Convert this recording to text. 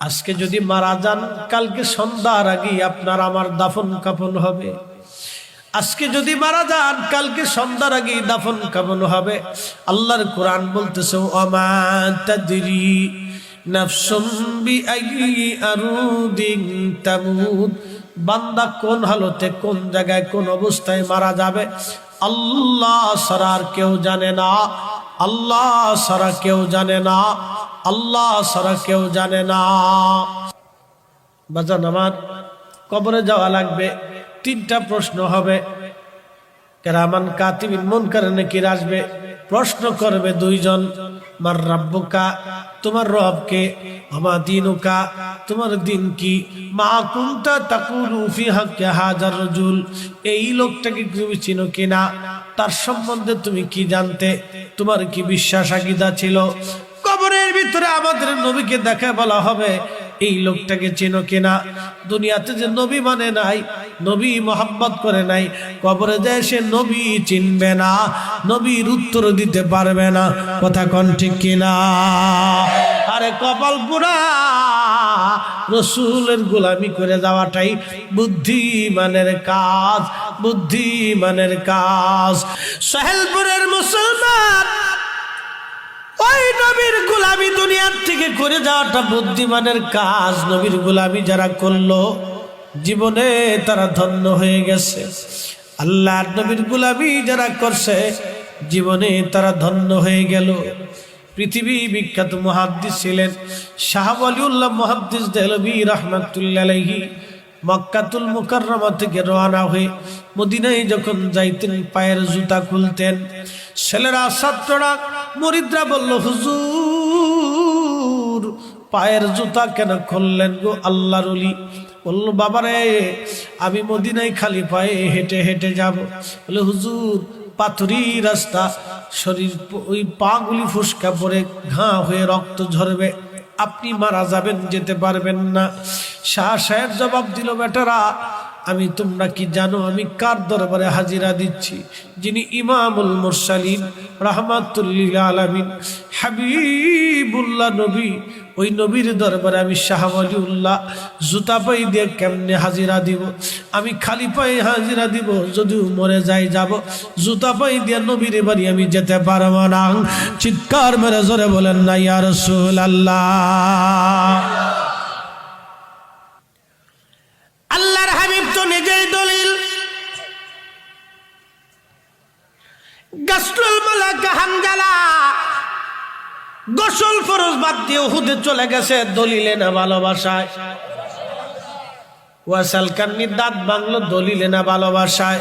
আজকে যদি মারা যান, কালকে সন্ধ্যার আগে আপনার আমার দাফন কাফন হবে। আজকে যদি মারা যান, কালকে সন্ধ্যার আগে দাফন কাফন হবে। আল্লাহর কোরআন বলতেছে, ওমা তাদরি নাফসুম বিআইয়ি আরুদিন তামুত। বান্দা কোন হালতে, কোন জায়গায়, কোন অবস্থায় মারা যাবে, আল্লাহ সারা কেউ জানে না। আল্লাহ সারা কেউ জানে না। আল্লাহ সারা কেউ জানে না। বাজান আমার কবরে যাওয়া লাগবে, তিনটা প্রশ্ন হবে। কেরামান কাতিবিন মন করে নাকি আসবে? প্রশ্ন করবে দুইজন, মার রাব্বুকা, তোমার রবকে, আমা দিনুকা, তোমার দিন কি? মা কুন্তা তাকুলু ফি হাক্কে হাজার রজুল, এই লোকটাকে তুমি চিনো কিনা? তার সম্বন্ধে তুমি কি জানতে? তোমার কি বিশ্বাস আকিদা ছিল? ভিতরে আমাদের নবীকে দেখা বলা হবে। এই লোকটাকে চেনো কিনা? দুনিয়াতে যে নবী মানে নাই, নবী মোহাম্মত করে নাই, কবরে যায় সে নবী চিনবে না, নবীর উত্তর দিতে পারবে না। কথা কন ঠিক কিনা? আরে কপাল পুরা, রসুলের গোলামি করে যাওয়াটাই বুদ্ধিমানের কাজ বুদ্ধিমানের কাজ। সোহেলপুরের মুসলমান, ওই নবীর করে যাওয়াটা বুদ্ধিমানের কাজ, নবীর গোলামি যারা করল, জীবনে তারা ধন্য হয়ে গেছে। আল্লাহ নবীর গোলামি যারা করছে, জীবনে তারা ধন্য হয়ে গেল। পৃথিবী বিখ্যাত মহাদ্দিস ছিলেন শাহাব আলিউল্লাহ মহাদ্দিস দেলবী রহমতুল্লাহি মক্কাতুল মুকাররমা থেকে রওনা হয়ে মদিনায় যখন যাইতেন, পায়ের জুতা খুলতেন, ছেলেরা, ছাত্ররা, মরিদরা বলল, হুজুর পায়ের জুতা কেন খুললেন গো আল্লাহর অলি বলল, বাবারে, আমি মদিনায় খালি পায়ে হেঁটে হেঁটে যাব। বলে হুজুর, পাথরি রাস্তা, শরীর ওই পাগুলি ফুসকা পরে ঘা হয়ে রক্ত ঝরবে। আপনি মারা যাবেন, যেতে পারবেন না। শাহ সাহেব জবাব দিল, বেটারা আমি তোমরা কি জানো, আমি কার দরবারে হাজিরা দিচ্ছি? যিনি ইমামুল মুরসালিন রহমাতুল্লিল আলমিন, হাবিবুল্লাহ নবী। ওই নবীর দরবারে আমি শাহওয়ালিউল্লাহ জুতা পাই দিয়ে কেমনে হাজিরা দিব? আমি খালি পায়ে হাজিরা দিব, যদিও মরে যাই যাব। জুতা পাই দিয়ে নবীর বাড়ি আমি যেতে পারব না। চিৎকার মেরে জোরে বলেন না, ইয়া রসুল আল্লাহ আল্লাহর হাবিব তো নিজেই দলিল হামজালা গোসল ফরজ বাদ দিয়ে চলে গেছে দলিলে না ভালোবাসায়। ওয়াসাল কান্নি দাঁত বাংলো দলিলে না ভালোবাসায়।